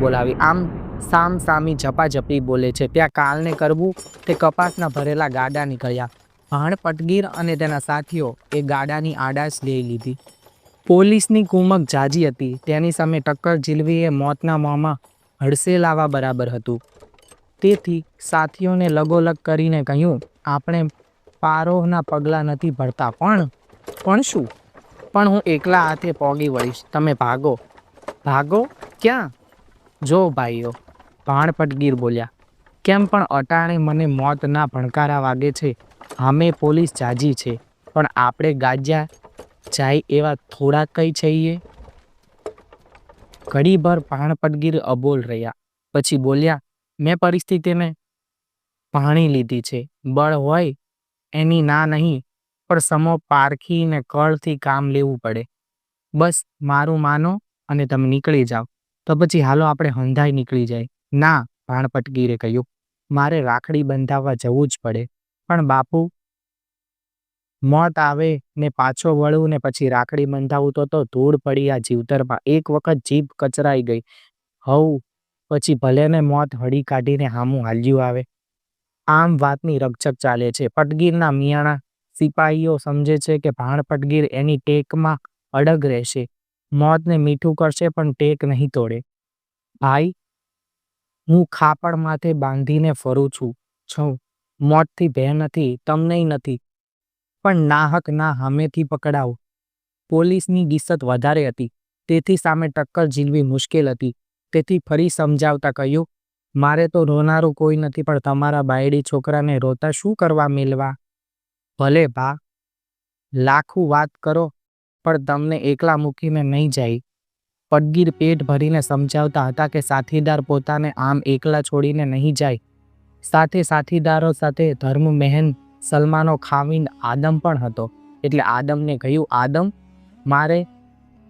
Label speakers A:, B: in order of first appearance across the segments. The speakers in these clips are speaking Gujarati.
A: બોલાવી. આમ સામ સામી ઝપાઝપી બોલે છે, ત્યાં કાલને કરવું? તે કપાસના ભરેલા ગાડા નીકળ્યા. ભાણ પટગીર અને તેના સાથીઓ એ ગાડાની આડાશ લઈ લીધી. પોલીસની કુમક જાજી હતી. તેની સામે ટક્કર ઝીલવી એ મોતના મોંમાં હડસે લાવવા બરાબર હતું. તેથી સાથીઓને લગોલગ કરીને કહ્યું, આપણે પારોના પગલાં નથી ભરતા. પણ પણ શું? પણ હું એકલા હાથે પોગી વળીશ. તમે ભાગો. ભાગો? ક્યાં? જો ભાઈઓ ભાણપટગીર બોલ્યા, કેમ પણ અટાણે મને મોતના ભણકારા વાગે છે? અમે પોલીસ જાજી છે, પણ આપણે ગાજ્યા જાય એવા થોડા કઈ છીએ ઘડીભર ભાણપટગીર અબોલ રહ્યા, પછી બોલ્યા, મેં પરિસ્થિતિને પાણી લીધી છે. બળ હોય એની ના નહીં, પણ સમો પારખીને કળથી કામ લેવું પડે. બસ, મારું માનો અને તમે નીકળી જાઓ. તો પછી હાલો આપણે હંધાઈ નીકળી જાય. ના ભાણપટગીરે કહ્યું. મારે રાખડી બંધાવવા જવું જ પડે. પણ બાપુ, મોત આવે ને પાછો વળવું ને પછી રાખડી બંધાવું તો તો ધૂળ પડી આ જીવતરમાં. એક વખત જીભ કચરાઈ ગઈ. હવ પછી ભલે ને મોત હળી કાઢીને હામું હાલ્યું આવે. આમ વાતની રક્ષક ચાલે છે. પટગીરના મિયાણા સિપાહીઓ સમજે છે કે ભાણ પટગીર એની ટેકમાં અડગ રહેશે. મોતને મીઠું કરશે પણ ટેક નહીં તોડે. ભાઈ, હું ખાપડ માથે બાંધીને ફરું છું. છું, મોતથી ભય નથી તમને નથી. પણ નાહક ના હામેથી પકડાવો. પોલીસની દિશત વધારે હતી. તેથી સામે ટક્કર ઝીલવી મુશ્કેલ હતી. તેથી ફરી સમજાવતા કહ્યું, મારે તો રોનારું કોઈ નથી, પણ તમારા બાયડી છોકરાને રોતા શું કરવા મેલવા? ભલે ભા, લાખું વાત કરો. પણ તમને એકલા મૂકીને નહીં જાય. પટગીર પેટ ભરીને સમજાવતા હતા કે સાથીદાર પોતાને આમ એકલા છોડીને નહીં જાય. સાથે સાથીદારો સાથે ધર્મ, મહેન, સલમાનો ખાવીન આદમ પણ હતો. એટલે આદમને કહ્યું, આદમ, મારે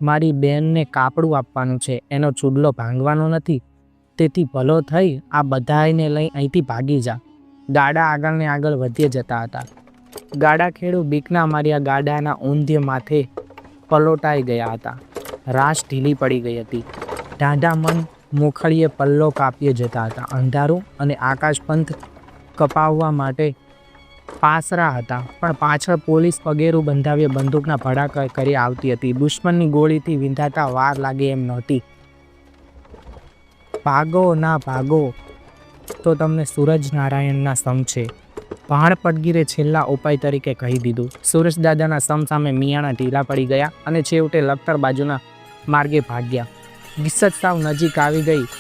A: મારી બેનને કાપડું આપવાનું છે, એનો ચૂડલો ભાંગવાનો નથી. તેથી ભલો થઈ, આ બધાને લઈ અહીંથી ભાગી જા. ગાડા આગળને આગળ વધીએ જતા હતા. ગાડા ખેડૂ બીકના માર્યા ગાડાના ઊંધ્ય માથે પલોટાઈ ગયા હતા. રાશ ઢીલી પડી ગઈ હતી. ઢાઢા મન મોખળીએ પલ્લો કાપીએ જતા હતા. અંધારું અને આકાશપંથ કપાવવા માટે પાસરા હતા. પણ પાછળ પોલીસ પગેરું બંધાવીએ બંદૂકના ભડા કરી આવતી હતી. દુશ્મનની ગોળીથી વિંધાતા વાર લાગે એમ નહોતી. ભાગો ના ભાગો, તો તમને સૂરજ નારાયણના સમ છે. પહાડ પડગીરે છેલ્લા ઉપાય તરીકે કહી દીધું. સુરેશ દાદાના સમ સામે મિયાણા ઢીલા પડી ગયા અને છેવટે લખતર બાજુના માર્ગે ભાગ્યા. ગિસ્સત સાવ નજીક આવી ગઈ.